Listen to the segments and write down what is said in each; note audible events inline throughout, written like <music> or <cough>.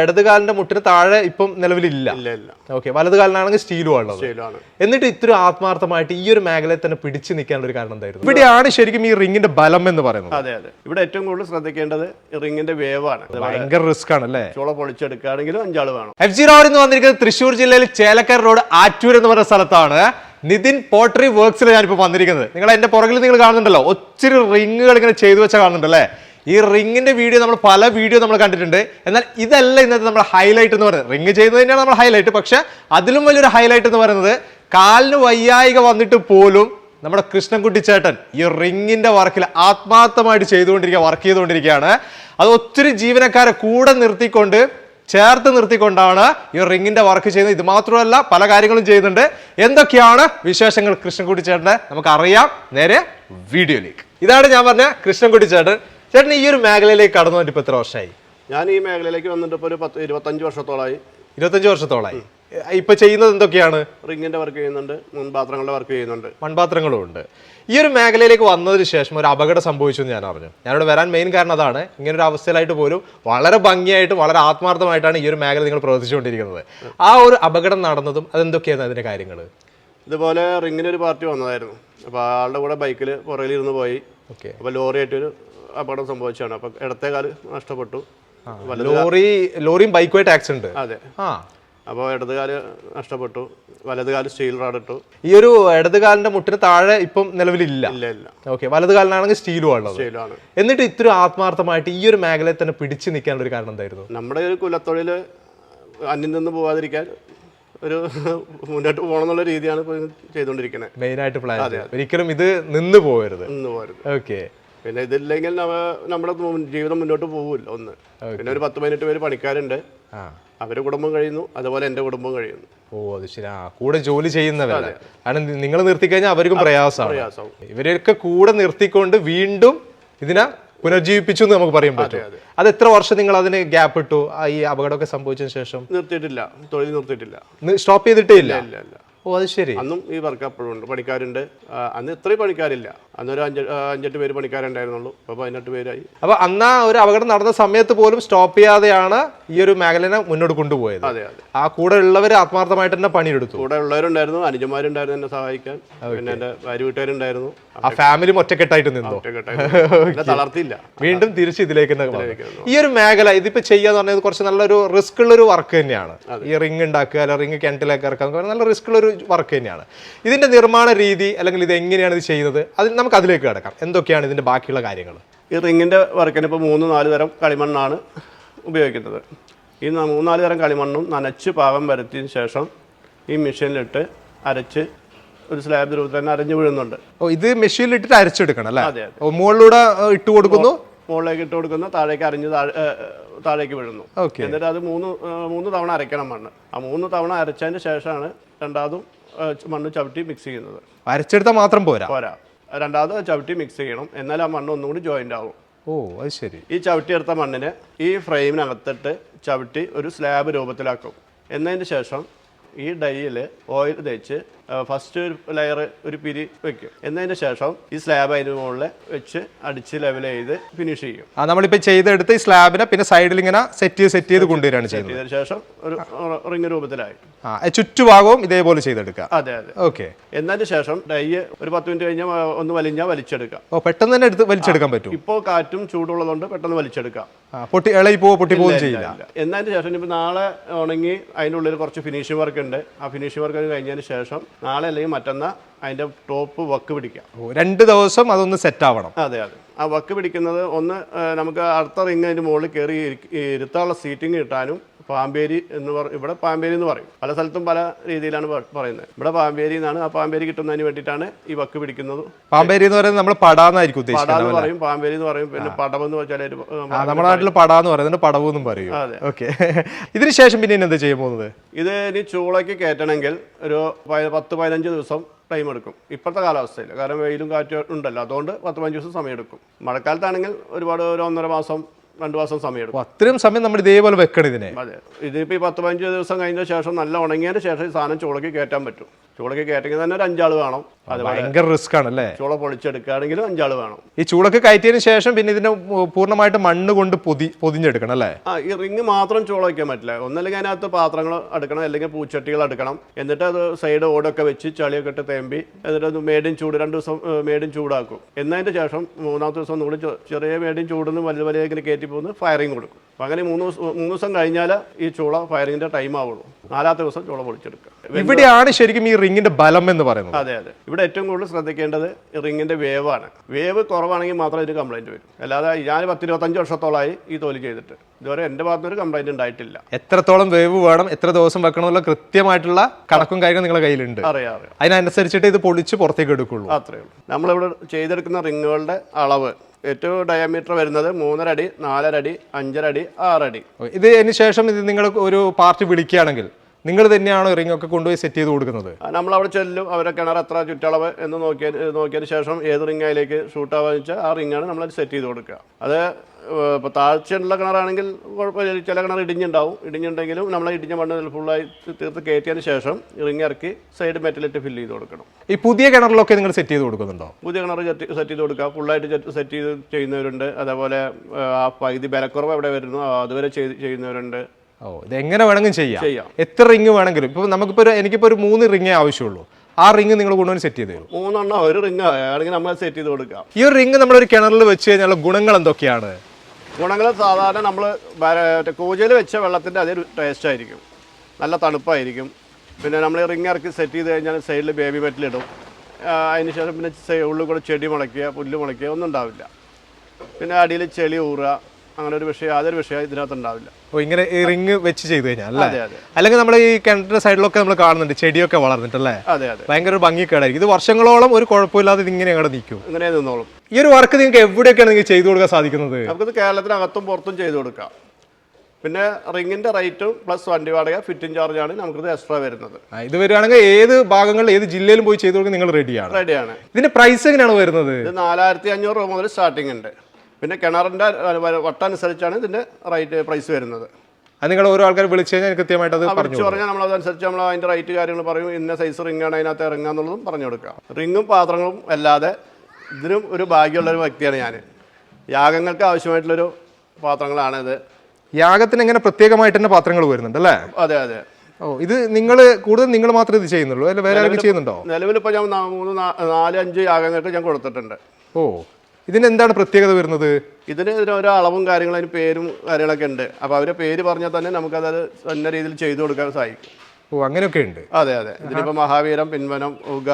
ഇടതുകാലിന്റെ മുട്ടിന് താഴെ ഇപ്പം നിലവിലില്ല. ഓക്കെ വലതുകാലിനാണെങ്കിൽ സ്റ്റീലും ഉള്ളത് എന്നിട്ട് ഇത്ര ആത്മാർത്ഥമായിട്ട് ഈ ഒരു മേഖലയിൽ തന്നെ പിടിച്ചു നിൽക്കാനുള്ള ഒരു കാരണം എന്തായിരുന്നു? ഇവിടെയാണ് ശരിക്കും ഈ റിങ്ങിന്റെ ബലം എന്ന് പറയുന്നത്. അതെ അതെ. ഇവിടെ ഏറ്റവും കൂടുതൽ ശ്രദ്ധിക്കേണ്ടത് റിങ്ങിന്റെ വേവാണ്. ഭയങ്കര റിസ്ക് ആണ് അല്ലേ ചോള പൊളിച്ചെടുക്കുകയാണെങ്കിലും അഞ്ചാൾ വേണം. എഫ് ജി റാവർ എന്ന് വന്നിരിക്കുന്നത് തൃശ്ശൂർ ജില്ലയിൽ ചേലക്കര റോഡ് ആറ്റൂർ എന്ന് പറഞ്ഞ സ്ഥലത്താണ്. നിതിൻ പോട്ടറി വർക്ക്സിൽ ഞാനിപ്പോൾ വന്നിരിക്കുന്നത്. നിങ്ങൾ എന്റെ പുറകിൽ നിങ്ങൾ കാണുന്നുണ്ടല്ലോ. ഒത്തിരി റിങ്ങുകൾ ഇങ്ങനെ ചെയ്തു വെച്ചാൽ കാണുന്നുണ്ടല്ലേ? ഈ റിങ്ങിന്റെ വീഡിയോ നമ്മൾ പല വീഡിയോ നമ്മൾ കണ്ടിട്ടുണ്ട്. എന്നാൽ ഇതല്ല ഇന്നത്തെ നമ്മൾ ഹൈലൈറ്റ് എന്ന് പറയുന്നത്. റിങ് ചെയ്യുന്നത് തന്നെയാണ് നമ്മൾ ഹൈലൈറ്റ് പക്ഷെ അതിലും വലിയൊരു ഹൈലൈറ്റ് എന്ന് പറയുന്നത് കാലിന് വയ്യായിക വന്നിട്ട് പോലും നമ്മുടെ കൃഷ്ണൻകുട്ടി ചേട്ടൻ ഈ റിങ്ങിന്റെ വർക്കിൽ ആത്മാർത്ഥമായിട്ട് ചെയ്തുകൊണ്ടിരിക്കുക വർക്ക് ചെയ്തുകൊണ്ടിരിക്കുകയാണ്. അത് ഒത്തിരി ജീവനക്കാരെ കൂടെ നിർത്തിക്കൊണ്ട് ചേർത്ത് നിർത്തിക്കൊണ്ടാണ് ഈ റിങ്ങിന്റെ വർക്ക് ചെയ്യുന്നത്. ഇത് മാത്രമല്ല പല കാര്യങ്ങളും ചെയ്യുന്നുണ്ട്. എന്തൊക്കെയാണ് വിശേഷങ്ങൾ കൃഷ്ണൻകുട്ടി ചേട്ടന് നമുക്ക് അറിയാം. നേരെ വീഡിയോയിലേക്ക്. ഇതാണ് ഞാൻ പറഞ്ഞ കൃഷ്ണൻകുട്ടി ചേട്ടൻ. ചേട്ടൻ ഈ ഒരു മേഖലയിലേക്ക് കടന്നു വന്നിട്ട് ഇപ്പൊ എത്ര വർഷമായി? ഞാൻ ഈ മേഖലയിലേക്ക് വന്നിട്ട് ഇപ്പോൾ ഒരു പത്ത് ഇരുപത്തഞ്ച് വർഷത്തോളമായി ഇരുപത്തഞ്ച് വർഷത്തോളമായി ഇപ്പൊ ചെയ്യുന്നത് എന്തൊക്കെയാണ്? റിങ്ങിന്റെ വർക്ക് ചെയ്യുന്നുണ്ട് മൺപാത്രങ്ങളുടെ വർക്ക് ചെയ്യുന്നുണ്ട്. മൺപാത്രങ്ങളും ഉണ്ട്. ഈ ഒരു മേഖലയിലേക്ക് വന്നതിന് ശേഷം ഒരു അപകടം സംഭവിച്ചു എന്ന് ഞാൻ അറിഞ്ഞു. ഞാനിവിടെ വരാൻ മെയിൻ കാരണം അതാണ് ഇങ്ങനെ ഒരു അവസ്ഥയിലായിട്ട് പോലും വളരെ ഭംഗിയായിട്ടും വളരെ ആത്മാർത്ഥമായിട്ടാണ് ഈ ഒരു മേഖല നിങ്ങൾ പ്രവർത്തിച്ചുകൊണ്ടിരിക്കുന്നത്. ആ ഒരു അപകടം നടന്നതും അതെന്തൊക്കെയാണ് അതിന്റെ കാര്യങ്ങൾ? ഇതുപോലെ റിങ്ങിന് ഒരു പാർട്ടി വന്നതായിരുന്നു. അപ്പോൾ ആളുടെ കൂടെ ബൈക്കിൽ പുറകിലിരുന്ന് പോയി. ഓക്കെ അപ്പോൾ ലോറിയായിട്ടൊരു അപകടം സംഭവിച്ചാണ് അപ്പൊ ഇടത്തെ കാൽ നഷ്ടപ്പെട്ടു ലോറി ലോറിയും ബൈക്കുമായിട്ട് ആക്സിഡന്റ് അതെ. ആ. അപ്പോൾ ഇടതുകാൽ നഷ്ടപ്പെട്ടു. വലത് കാൽ സ്റ്റീൽ റാഡ് ഇട്ടു. ഈ ഒരു ഇടത് കാലിന്റെ മുട്ടിന് താഴെ ഇപ്പം നിലവിലില്ല. ഇല്ല ഇല്ല. ഓക്കെ വലത് കാലിനാണെങ്കിൽ സ്റ്റീലും ആണ്. സ്റ്റീലാണ് എന്നിട്ട് ഇത്ര ആത്മാർത്ഥമായിട്ട് ഈ ഒരു മേഖലയിൽ തന്നെ പിടിച്ചു നിൽക്കാനുള്ള ഒരു കാരണം എന്തായിരുന്നു? നമ്മുടെ ഒരു കുലത്തൊഴിൽ അന്യം നിന്ന് പോവാതിരിക്കാൻ ഒരു മുന്നോട്ട് പോകണം എന്നുള്ള രീതിയാണ് ഇപ്പോൾ ചെയ്തുകൊണ്ടിരിക്കുന്നത് മെയിനായിട്ട് പ്ലാൻ ഒരിക്കലും ഇത് നിന്ന് പോകരുത്. നിന്ന് പോകരുത്. ഓക്കെ പിന്നെ ഇതില്ലെങ്കിൽ നമ്മുടെ ജീവിതം മുന്നോട്ട് പോകില്ല ഒന്ന്. പിന്നെ ഒരു പത്ത് പതിനെട്ട് പേര് പണിക്കാരുണ്ട്. അവരുടെ കുടുംബം കഴിയുന്നു അതുപോലെ എന്റെ കുടുംബം കഴിയുന്നു. ഓ അത് ശരി. ആ കൂടെ ജോലി ചെയ്യുന്നവരാണ് കാരണം നിങ്ങൾ നിർത്തിക്കഴിഞ്ഞാൽ അവർക്കും പ്രയാസമാണ്. ഇവരെയൊക്കെ കൂടെ നിർത്തിക്കൊണ്ട് വീണ്ടും ഇതിനെ പുനർജീവിപ്പിച്ചു എന്ന് നമുക്ക് പറയാൻ പറ്റും. അത്. എത്ര വർഷം നിങ്ങൾ അതിന് ഗ്യാപ്പ് ഇട്ടു? ഈ അപകടമൊക്കെ സംഭവിച്ചതിന് ശേഷം? നിർത്തിയിട്ടില്ല. തൊഴിൽ നിർത്തിയിട്ടില്ല. സ്റ്റോപ്പ് ചെയ്തിട്ടേ ഇല്ല ഇല്ല ഇല്ല. ഓ അത് ശരി. അന്നും ഈ വർക്ക് അപ്പോഴും ഉണ്ട്. പണിക്കാരുണ്ട്. അന്ന് ഇത്രയും പണിക്കാരില്ല. അന്നൊരു അഞ്ച് അഞ്ചെട്ട് പേര് പണിക്കാരുണ്ടായിരുന്നുള്ളൂ. അപ്പോൾ പതിനെട്ട് പേരായി. അപ്പോൾ അന്ന് ഒരു അപകടം നടന്ന സമയത്ത് പോലും സ്റ്റോപ്പ് ചെയ്യാതെയാണ് ഈ ഒരു മേഖലനെ മുന്നോട്ട് കൊണ്ടുപോയത്. അതെ അതെ. ആ കൂടെ ഉള്ളവർ ആത്മാർത്ഥമായിട്ട് തന്നെ പണിയെടുത്തു. കൂടെ ഉള്ളവരുണ്ടായിരുന്നു. അനുജന്മാരുണ്ടായിരുന്നു എന്നെ സഹായിക്കാൻ. പിന്നെ എന്റെ ഭാര്യ വീട്ടുകാരുണ്ടായിരുന്നു. ആ ഫാമിലി ഒറ്റക്കെട്ടായിട്ട് <laughs> നിന്നു? തളർത്തില്ല തളർത്തിയില്ല. വീണ്ടും തിരിച്ച് ഇതിലേക്ക് തന്നെ വന്നു. ഈ ഒരു മേഖല ഇതിപ്പോ ചെയ്യാന്ന് പറഞ്ഞത് കുറച്ച് നല്ലൊരു റിസ്ക് ഉള്ള ഒരു വർക്ക് തന്നെയാണ്. ഈ റിങ് ഉണ്ടാക്കുക അല്ല റിങ് കിണറ്റിലേക്ക് ഇറക്കുക എന്നൊക്കെ പറഞ്ഞാൽ നല്ല റിസ്ക് ഉള്ള ഒരു വർക്ക് തന്നെയാണ്. ഇതിന്റെ നിർമ്മാണ രീതി അല്ലെങ്കിൽ ഇത് എങ്ങനെയാണ് ഇത് ചെയ്യുന്നത്? അത് നമുക്ക് അതിലേക്ക് കിടക്കാം. എന്തൊക്കെയാണ് ഇതിന്റെ ബാക്കിയുള്ള കാര്യങ്ങൾ? ഈ റിങ്ങിന്റെ വർക്കിന് ഇപ്പോൾ മൂന്ന് നാല് തരം കളിമണ്ണാണ് ഉപയോഗിക്കുന്നത്. ഈ മൂന്ന് നാല് തരം കളിമണ്ണും നനച്ച് പാകം വരുത്തിയതിന് ശേഷം ഈ മെഷീനിലിട്ട് അരച്ച് ഒരു സ്ലാബ് രൂപത്തിൽ തന്നെ അരഞ്ഞു വീഴുന്നുണ്ട്. ഓ ഇത് മെഷീനിൽ ഇട്ടിട്ട് അരച്ചെടുക്കണം അല്ലേ? മുകളിലൂടെ ഇട്ട് കൊടുക്കുന്നു? മുകളിലേക്ക് ഇട്ട് കൊടുക്കുന്ന താഴേക്ക് അരഞ്ഞ് താഴെ താഴേക്ക് വീഴുന്നു. എന്നിട്ട് അത് മൂന്ന് മൂന്ന് തവണ അരയ്ക്കണം മണ്ണ്. ആ മൂന്ന് തവണ അരച്ചതിന് ശേഷമാണ് രണ്ടാമതും മണ്ണ് ചവിട്ടി മിക്സ് ചെയ്യുന്നത്. അരച്ചെടുത്താൽ മാത്രം പോരാ? പോരാ. രണ്ടാമത് ചവിട്ടി മിക്സ് ചെയ്യണം. എന്നാൽ ആ മണ്ണ് ഒന്നുകൂടി ജോയിന്റ് ജോയിന്റ് ആവും. ഓ അത് ശരി. ഈ ചവിട്ടിയെടുത്ത മണ്ണിനെ ഈ ഫ്രെയിമിനകത്തിട്ട് ചവിട്ടി ഒരു സ്ലാബ് രൂപത്തിലാക്കും. എന്നതിന് ശേഷം ഈ ഡൈയിൽ ഓയിൽ തേച്ച് ഫസ്റ്റ് ഒരു ലെയർ ഒരു പിരി വെക്കും. എന്നതിന് ശേഷം ഈ സ്ലാബ് അതിന് മുകളിൽ വെച്ച് അടിച്ച് ലെവൽ ചെയ്ത് ഫിനിഷ് ചെയ്യും. ആ നമ്മളിപ്പോൾ ചെയ്തെടുത്ത് ഈ സ്ലാബിനെ പിന്നെ സൈഡിൽ ഇങ്ങനെ സെറ്റ് ചെയ്ത് സെറ്റ് ചെയ്ത് കൊണ്ടുവരികയാണ് ചെയ്യുന്നത്. ചെയ്തതിന് ശേഷം ഒരു റിങ് രൂപത്തിലായി. ആ ചുറ്റുഭാഗവും ഇതേപോലെ ചെയ്തെടുക്കുക. അതെ അതെ. ഓക്കെ. എന്നതിന് ശേഷം ഡൈ ഒരു പത്ത് മിനിറ്റ് കഴിഞ്ഞാൽ ഒന്ന് വലിഞ്ഞാൽ വലിച്ചെടുക്കാം ഓ പെട്ടെന്ന് തന്നെ എടുത്ത് വലിച്ചെടുക്കാൻ പറ്റും ഇപ്പോൾ കാറ്റും ചൂടുള്ളതുകൊണ്ട് പെട്ടെന്ന് വലിച്ചെടുക്കാം ആ, പൊട്ടി ഇളകി പോവോ പൊട്ടി പോവുകയും ചെയ്യില്ല. ഇല്ല. എന്നതിന് ശേഷം ഇപ്പം നാളെ ഉണങ്ങി അതിനുള്ളിൽ ഉള്ളിൽ കുറച്ച് ഫിനിഷിംഗ് വർക്ക് ഉണ്ട്. ആ ഫിനിഷിംഗ് വർക്ക് കഴിഞ്ഞതിന് ശേഷം നാളെ അല്ലെങ്കിൽ മറ്റന്നാ അതിന്റെ ടോപ്പ് വക്ക് പിടിക്കാം. രണ്ട് ദിവസം അതൊന്ന് സെറ്റ് ആവണം. അതെ അതെ. ആ വക്ക് പിടിക്കുന്നത് ഒന്ന് നമുക്ക് അടുത്ത റിങ് അതിന്റെ മുകളിൽ കയറി ഇരി- ഇരുത്താനുള്ള സീറ്റിംഗ് കിട്ടാനും പാമ്പേരി എന്ന് പറ ഇവിടെ പാമ്പേരി എന്ന് പറയും. പല സ്ഥലത്തും പല രീതിയിലാണ് പറയുന്നത്. ഇവിടെ പാമ്പേരി എന്നാണ് ആ പാമ്പേരി കിട്ടുന്നതിന് വേണ്ടിയിട്ടാണ് ഈ വക്ക് പിടിക്കുന്നത്. പാമ്പേരി എന്ന് പറയുന്നത് നമ്മൾ പടാന്നായിരിക്കും പട എന്ന് പറയും പാമ്പേരി എന്ന് പറയും പിന്നെ പടമെന്ന് വെച്ചാൽ ഒരു, ആ നമ്മുടെ നാട്ടിൽ പടാന്ന് പറയുന്നത് പടവ് എന്നും പറയും. ഓക്കെ. <laughs> ഇതിന് ശേഷം പിന്നെ എന്താ ചെയ്യാൻ പോകുന്നത്? ഇത് ഇനി ചൂളയ്ക്ക് കയറ്റണമെങ്കിൽ ഒരു പത്ത് പതിനഞ്ച് ദിവസം ടൈം എടുക്കും. ഇപ്പോഴത്തെ കാലാവസ്ഥയിൽ. കാരണം വെയിലും കാറ്റും ഉണ്ടല്ലോ. അതുകൊണ്ട് പത്ത് പതിനഞ്ച് ദിവസം സമയം എടുക്കും. മഴക്കാലത്താണെങ്കിൽ ഒരുപാട് ഒരു ഒന്നര മാസം രണ്ട് മാസം സമയം എടുക്കും അത്രയും സമയം നമ്മൾ ഇതേപോലെ വെക്കണം ഇതിനെ. അതെ. ഇതിപ്പോൾ ഈ പത്ത് പതിനഞ്ച് ദിവസം കഴിഞ്ഞ ശേഷം നല്ല ഉണങ്ങിയതിന് ശേഷം ഈ സാധനം ചുളക്കി കയറ്റാൻ പറ്റും. ചൂളയ്ക്ക് കയറ്റെങ്കിൽ തന്നെ ഒരു അഞ്ചാൾ വേണം. ഭയങ്കര റിസ്ക് ആണ് അല്ലേ? ചൂള പൊളിച്ചെടുക്കുകയാണെങ്കിലും അഞ്ചാൾ വേണം. ഈ ചൂളക്ക് കയറ്റിയതിന് ശേഷം പിന്നെ ഇതിനെ പൂർണമായിട്ട് മണ്ണ് കൊണ്ട് പൊതി പൊതിഞ്ഞെടുക്കണം അല്ലേ? ആ ഈ റിങ് മാത്രം ചൂള വയ്ക്കാൻ പറ്റില്ല. ഒന്നല്ലെങ്കിൽ അതിനകത്ത് പാത്രങ്ങൾ എടുക്കണം അല്ലെങ്കിൽ പൂച്ചട്ടികൾ എടുക്കണം. എന്നിട്ട് അത് സൈഡ് ഓടൊക്കെ വെച്ച് ചളിയൊക്കെ ഇട്ട് തേമ്പി എന്നിട്ട് അത് മേടിയും ചൂട് രണ്ട് ദിവസം മേടിയും ചൂടാക്കും. എന്നതിന്റെ ശേഷം മൂന്നാമത്തെ ദിവസം ഒന്നുകൂടി ചെറിയ മേടിയും ചൂടുന്ന് വലിയ വലിയ ഇങ്ങനെ കയറ്റി പോകുന്ന ഫയറിങ് കൊടുക്കും. അങ്ങനെ മൂന്ന് ദിവസം മൂന്ന് ദിവസം കഴിഞ്ഞാൽ ഈ ചൂള ഫയറിങ്ങിന്റെ ടൈം ആവുള്ളൂ. നാലാമത്തെ ദിവസം ചോളം പൊളിച്ചെടുക്കുക. ഇവിടെയാണ് ശരിക്കും ഈ റിങ്ങിന്റെ ബലം എന്ന് പറയുന്നത്. അതെ അതെ. ഇവിടെ ഏറ്റവും കൂടുതൽ ശ്രദ്ധിക്കേണ്ടത് റിങ്ങിന്റെ വേവാണ്. വേവ് കുറവാണെങ്കിൽ മാത്രമേ ഇതിന് കംപ്ലൈന്റ് വരും. അല്ലാതെ ഞാൻ പത്ത് ഇരുപത്തഞ്ച് വർഷത്തോളമായി ഈ തൊലി ചെയ്തിട്ട്. ഇതുവരെ എന്റെ ഭാഗത്തുനിന്ന് ഒരു കംപ്ലൈന്റ് ഉണ്ടായിട്ടില്ല. എത്രത്തോളം വേവ് വേണം എത്ര ദിവസം വെക്കണം എന്നുള്ള കൃത്യമായിട്ടുള്ള കണക്കും കാര്യങ്ങളും നിങ്ങളുടെ കയ്യിലുണ്ട്. അറിയാം അറിയാം. അതിനനുസരിച്ചിട്ട് ഇത് പൊളിച്ച് പുറത്തേക്ക് എടുക്കുള്ളൂ. അത്രേ ഉള്ളൂ. നമ്മളിവിടെ ചെയ്തെടുക്കുന്ന റിങ്ങുകളുടെ അളവ് ഏറ്റവും ഡയമീറ്റർ വരുന്നത് മൂന്നര അടി നാലര അടി അഞ്ചര അടി ആറടി ഇത് അതിന് ശേഷം ഇത് നിങ്ങൾ ഒരു പാർട്ടി വിളിക്കുകയാണെങ്കിൽ നിങ്ങൾ തന്നെയാണോ റിംഗ് ഒക്കെ കൊണ്ടുപോയി സെറ്റ് ചെയ്ത് കൊടുക്കുന്നത്? നമ്മൾ അവിടെ ചെല്ലും അവരെ കിണർ എത്ര ചുറ്റളവ് എന്ന് നോക്കിയ നോക്കിയതിന് ശേഷം ഏത് റിങ് അതിലേക്ക് ഷൂട്ട് ആവാന്ന് വെച്ചാൽ ആ റിങ്ങാണ് നമ്മൾ സെറ്റ് ചെയ്ത് കൊടുക്കുക. അത് ഇപ്പോൾ താഴ്ചയുള്ള കിണറാണെങ്കിൽ കുഴപ്പമില്ല. ചില കിണർ ഇടിഞ്ഞുണ്ടാവും. ഇടിഞ്ഞുണ്ടെങ്കിലും നമ്മൾ ഇടിഞ്ഞ മണ്ണ് ഫുള്ളായി തീർത്ത് കയറ്റിയതിന് ശേഷം ഇറങ്ങി ഇറക്കി സൈഡ് മെറ്റലിട്ട് ഫില്ല് ചെയ്ത് കൊടുക്കണം. ഈ പുതിയ കിണറിലൊക്കെ നിങ്ങൾ സെറ്റ് ചെയ്ത് കൊടുക്കുന്നുണ്ടോ? പുതിയ കിണർ സെറ്റ് ചെയ്ത് കൊടുക്കുക. ഫുള്ളായിട്ട് സെറ്റ് ചെയ്ത് ചെയ്യുന്നവരുണ്ട്. അതേപോലെ ആ പകുതി ബലക്കുറവ് എവിടെ വരുന്നു? അതുവരെ ചെയ്ത് ചെയ്യുന്നവരുണ്ട്. ഓ ഇത് എങ്ങനെ വേണമെങ്കിലും ചെയ്യാം. എത്ര റിങ് വേണമെങ്കിലും. ഇപ്പൊ നമുക്കിപ്പോ ഒരു എനിക്കിപ്പോ ഒരു മൂന്ന് റിങ്ങേ ആവശ്യമുള്ളൂ. ആ റിങ് നിങ്ങൾ കൊണ്ടുവന്ന് സെറ്റ് ചെയ്ത് തരും മൂന്നെണ്ണം ഒരു റിങ് ആണെങ്കിൽ നമ്മൾ സെറ്റ് ചെയ്ത് കൊടുക്കാം. ഈ ഒരു റിങ് നമ്മളൊരു കിണറിൽ വെച്ച് കഴിഞ്ഞാൽ ഗുണങ്ങൾ എന്തൊക്കെയാണ്? ഗുണങ്ങൾ സാധാരണ നമ്മൾ കൂജയിൽ വെച്ച വെള്ളത്തിന്റെ അതേ ടേസ്റ്റ് ആയിരിക്കും. നല്ല തണുപ്പായിരിക്കും. പിന്നെ നമ്മൾ റിങ് ഇറക്കി സെറ്റ് ചെയ്ത് കഴിഞ്ഞാൽ സൈഡിൽ ബേബി മെറ്റലിടും അതിന് ശേഷം പിന്നെ ഉള്ളിൽ കൂടെ ചെടി മുളയ്ക്കുക പുല്ല് മുളയ്ക്കുക ഒന്നും ഉണ്ടാവില്ല. പിന്നെ അടിയിൽ ചെളി ഊറുക. അങ്ങനെ ഒരു വിഷയം യാതൊരു വിഷയം ഇതിനകത്ത് ഉണ്ടാവില്ല. ഓ ഇങ്ങനെ ഈ റിങ് വെച്ച് ചെയ്തു കഴിഞ്ഞാൽ അല്ലേ? അല്ലെങ്കിൽ നമ്മൾ ഈ കിണറ്റിന്റെ സൈഡിലൊക്കെ നമ്മൾ കാണുന്നുണ്ട് ചെടിയൊക്കെ വളർന്നിട്ടല്ലേ? അതെ അതെ. ഭയങ്കര ഒരു ഭംഗിക്കേടായിരിക്കും ഇത് വർഷങ്ങളോളം ഒരു കുഴപ്പമില്ലാതെ ഇങ്ങനെ അങ്ങോട്ട് നിൽക്കും. ഇങ്ങനെ നിന്നോളും. ഈ ഒരു വർക്ക് നിങ്ങൾക്ക് എവിടെയൊക്കെയാണ് നിങ്ങൾക്ക് ചെയ്തു കൊടുക്കാൻ സാധിക്കുന്നത്? നമുക്കിത് കേരളത്തിനകത്തും പുറത്തും ചെയ്തു കൊടുക്കാം. പിന്നെ റിങ്ങിന്റെ റേറ്റും പ്ലസ് വണ്ടി വാടക ഫിറ്റിംഗ് ചാർജാണ് നമുക്കിത് എക്സ്ട്രാ വരുന്നത്. ഇത് വരികയാണെങ്കിൽ ഏത് ഭാഗങ്ങളിൽ ഏത് ജില്ലയിലും പോയി ചെയ്തു കൊടുക്കാൻ നിങ്ങൾ റെഡിയാണ് റെഡിയാണ് ഇതിന്റെ പ്രൈസ് എങ്ങനെയാണ് വരുന്നത്? ഇത് നാലായിരത്തി അഞ്ഞൂറ് രൂപ മുതൽ സ്റ്റാർട്ടിംഗ് ഉണ്ട്. പിന്നെ കിണറിന്റെ വട്ടനുസരിച്ചാണ് ഇതിന്റെ റേറ്റ് പ്രൈസ് വരുന്നത്. അത് നിങ്ങൾ ഓരോ ആൾക്കാർ വിളിച്ചു കഴിഞ്ഞാൽ കൃത്യമായിട്ട് അത് പറഞ്ഞു പറഞ്ഞാൽ നമ്മൾ അതനുസരിച്ച് നമ്മൾ അതിന്റെ റേറ്റ് കാര്യങ്ങൾ പറയും. ഇന്ന സൈസ് റിങ്ങാണ് അതിനകത്ത് ഇറങ്ങുക എന്നുള്ളതും പറഞ്ഞു കൊടുക്കുക. റിങ്ങും പാത്രങ്ങളും അല്ലാതെ ഇതിനും ഒരു ഭാഗ്യമുള്ള ഒരു വ്യക്തിയാണ് ഞാൻ യാഗങ്ങൾക്ക് ആവശ്യമായിട്ടുള്ളൊരു പാത്രങ്ങളാണിത് ഇത്. യാഗത്തിന് എങ്ങനെ പ്രത്യേകമായിട്ട് തന്നെ പാത്രങ്ങൾ വരുന്നുണ്ട് അല്ലേ? അതെ അതെ. ഓ ഇത് നിങ്ങൾ കൂടുതൽ നിങ്ങൾ മാത്രം ഇത് ചെയ്യുന്നുള്ളൂ? അല്ല വേറെ ആരെങ്കിലും ചെയ്യുന്നുണ്ടോ? നിലവിലിപ്പോൾ ഞാൻ മൂന്ന് നാല് അഞ്ച് യാഗങ്ങൾക്ക് ഞാൻ കൊടുത്തിട്ടുണ്ട്. ഓ ഇതിന് എന്താണ് പ്രത്യേകത വരുന്നത്? ഇതിന് ഇതിന് ഓരോ അളവും കാര്യങ്ങളും അതിന് പേരും കാര്യങ്ങളൊക്കെ ഉണ്ട്. അപ്പോൾ അവരെ പേര് പറഞ്ഞാൽ തന്നെ നമുക്കത് നല്ല രീതിയിൽ ചെയ്തു കൊടുക്കാൻ സാധിക്കും ഓ അങ്ങനെയൊക്കെ ഉണ്ട്. അതെ അതെ. ഇതിനിപ്പോൾ മഹാവീരം പിൻവനം ഉഗ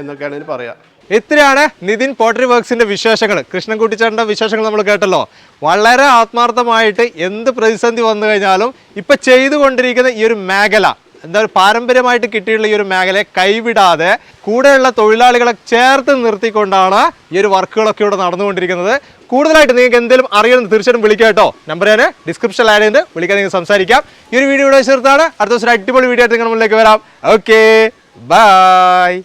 എന്നൊക്കെയാണ് ഇതിന് പറയാം. ഇത്രയാണ് നിതിൻ പോട്ടറി വർക്ക്സിന്റെ വിശേഷങ്ങൾ. കൃഷ്ണൻകുട്ടിച്ചേട്ടന്റെ വിശേഷങ്ങൾ നമ്മൾ കേട്ടല്ലോ. വളരെ ആത്മാർത്ഥമായിട്ട് എന്ത് പ്രതിസന്ധി വന്നു കഴിഞ്ഞാലും ഇപ്പൊ ചെയ്തുകൊണ്ടിരിക്കുന്ന ഈ ഒരു മേഖല എന്താ ഒരു പാരമ്പര്യമായിട്ട് കിട്ടിയുള്ള ഈ ഒരു മേഖലയെ കൈവിടാതെ കൂടെയുള്ള തൊഴിലാളികളെ ചേർത്ത് നിർത്തിക്കൊണ്ടാണ് ഈ ഒരു വർക്കുകളൊക്കെ ഇവിടെ നടന്നുകൊണ്ടിരിക്കുന്നത്. കൂടുതലായിട്ട് നിങ്ങൾക്ക് എന്തെങ്കിലും അറിയണമെന്ന് തീർച്ചയായിട്ടും വിളിക്കാം കേട്ടോ. നമ്പർ ഞാൻ ഡിസ്ക്രിപ്ഷനിൽ ആഡ് ചെയ്ത് വിളിക്കാൻ നിങ്ങൾക്ക് സംസാരിക്കാം. ഈ ഒരു വീഡിയോ ഇവിടെ ചേർത്താണ് അടുത്ത ദിവസം ഒരു അടിപൊളി വീഡിയോ ആയിട്ട് നിങ്ങളുടെ മുന്നിലേക്ക് വരാം. Okay bye